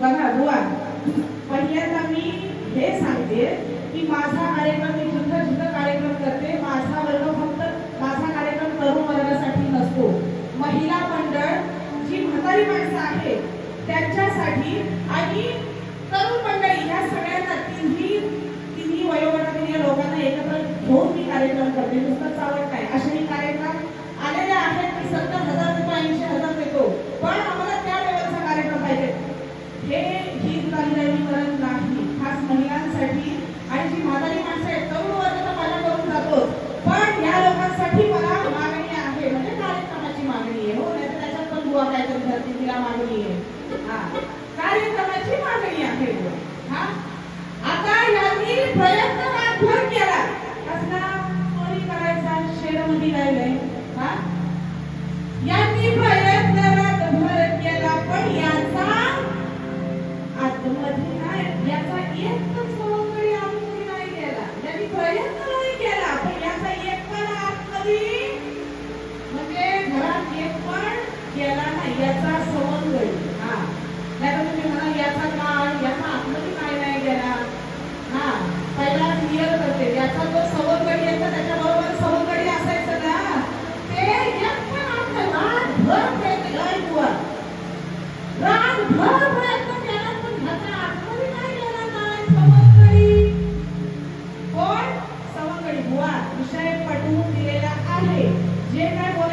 भगवान पहिल्यांदा मी हे सांगते की माझा कार्यक्रम मी जिथं शुद्ध कार्यक्रम करते. माझा वर्ग फक्त माझा कार्यक्रम तरुण वर्गासाठी नसतो. महिला मंडळ जी म्हातारी माणसं आहे त्यांच्यासाठी आणि तरुण मंडळी ह्या सगळ्यांना तिन्ही तिन्ही वयोगटातील या लोकांना एकत्र घेऊन मी कार्यक्रम करते. नुसतं चालत नाही. अशाही कार्यक्रम आलेले आहेत की सत्तर हजार देतो ऐंशी हजार देतो पण आम्हाला त्या लेवलचा कार्यक्रम पाहिजे हे गीत गाणीकरण नाही खास महिलांसाठी आणि जी म्हातारी माणसं आहेत तरुण वर्ग तर मला करून जातो पण या लोकांसाठी मला मागणी आहे म्हणजे कार्यक्रमाची मागणी आहे हो नाही त्याच्यात पण बुवा काहीतरी तिला मागणी आहे. हा. कार्यक्रमाची मागणी आहे. हा. आता यांनी प्रयत्न रातभर केला. कसला? चोरी करायचा? शेडमध्ये राहिलंय हा. यांनी प्रयत्न रातभर केला पण याचा आतमध्ये नाही याचा एकच होते. याचा जो त्याच्याबरोबर सवरगडी असायचं ना. ते रातभर कोण? सवरगडी बुवा. विषय पटवून दिलेला आहे. जे काय